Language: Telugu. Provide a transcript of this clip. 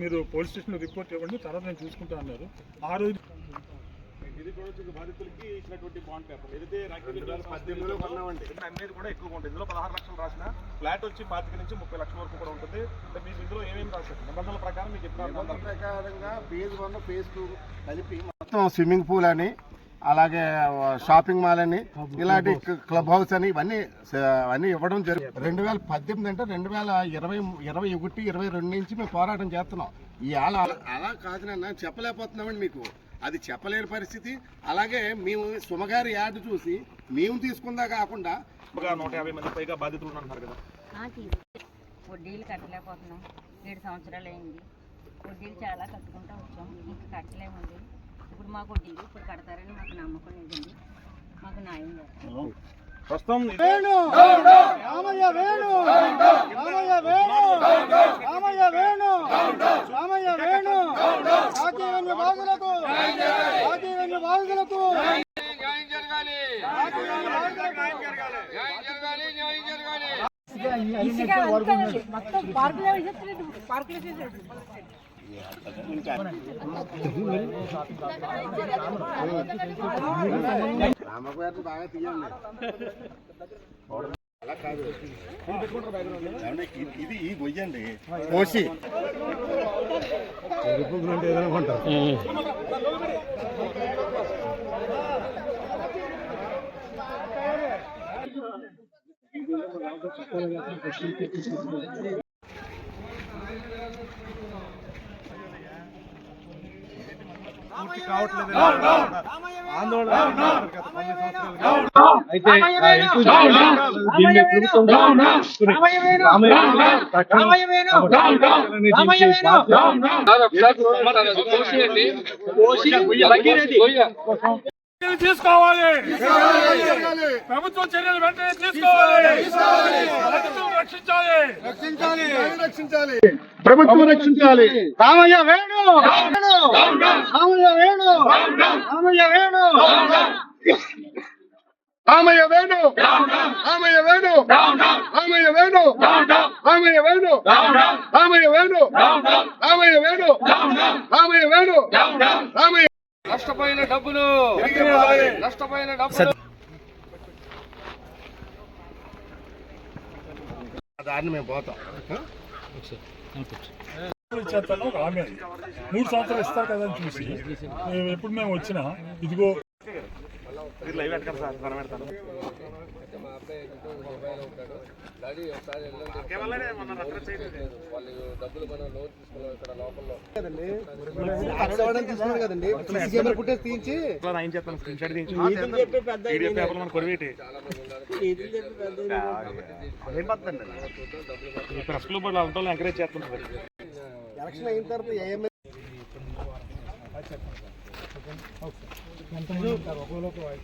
మీరు పోలీస్ స్టేషన్లో రిపోర్ట్ ఇవ్వండి తర్వాత నేను చూసుకుంటా అన్నారు. ఆ రోజు ఇది కూడా బాధితులకి ఇచ్చినటువంటి బాండ్ పేపర్ ఏదైతే పద్దెనిమిదిలో కొన్నామండి అమ్మేది కూడా ఎక్కువగా ఉంటుంది ఇందులో పదహారు లక్షలు రాసిన ఫ్లాట్ వచ్చి పాతిక నుంచి ముప్పై లక్షల వరకు కూడా ఉంటుంది. మీకు ఇందులో ఏమేమి రాశారు? నిబంధనల ప్రకారం మీకు ప్రకారంగా ఫేజ్ వన్ ఫేజ్ టూ కలిపి మొత్తం స్విమ్మింగ్ పూల్ అని అలాగే షాపింగ్ మాల్ అని ఇలాంటి క్లబ్ హౌస్ అని ఇవన్నీ అన్నీ ఇవ్వడం జరిగింది రెండు వేల పద్దెనిమిది అంటే రెండు వేల ఇరవై ఇరవై ఒకటి ఇరవై రెండు నుంచి మేము పోరాటం చేస్తున్నాం. ఈ అలా అలా కాదు నాన్న చెప్పలేకపోతున్నామండి మీకు. అది చెప్పలేని పరిస్థితి. అలాగే మేము సుమగారి యాడ్ చూసి మేము తీసుకుందా కాకుండా ఒక నూట యాభై మంది పైగా బాధితులు ఉన్నారు కదా. వడ్డీలు కట్టలేకపోతున్నాం. ఏడు సంవత్సరాలు అయింది. వడ్డీలు చాలా కట్టుకుంటూ వచ్చాం. ఇంకా కట్టలేమండి. ఇప్పుడు మాకు వడ్డింది ఇప్పుడు కడతారని మాకు నమ్మకం లేదండి. మాకు న్యాయం చేస్తారు. ప్రస్తుతం మొత్తం పార్కులో పార్కులో చేసేది రామకు బాగా తీయండి ఇది ఈ గొయ్యండి పోసి ఎరుపు అంటే ఏదనుకుంటారు పూర్తి కావట్లేదు ఆందోళన అయితే దీన్ని ప్రభుత్వం తీసుకోవాలి ప్రభుత్వం చర్యలు వెంటనే తీసుకోవాలి బాధితులను రక్షించాలి రక్షించాలి ప్రభుత్వం రక్షించాలి రామయ్య వేణు రామయ్య వేణు రామయ్య వేణు రామయ్య వేణు రామయ్య వేణు రామయ్య వేణు రామయ్య వేణు రామయ్య వేణు రామయ్య వేణు రామయ్య వేణు రామయ్య నష్టపోయిన డబ్బులు నష్టపోయిన డబ్బులు దాన్ని మేము పోతాం. ఇచ్చేస్తాను ఒక హామీ అది. మూడు సంవత్సరాలు ఇస్తారు కదా అని చూసి మేము ఎప్పుడు మేము వచ్చినా ఇదిగో అబ్బాయి ఏంటంటే వాళ్ళు డబ్బులు మనం లోన్ ఎంకరేజ్ చేస్తున్నారు ఎలక్షన్ తర్వాత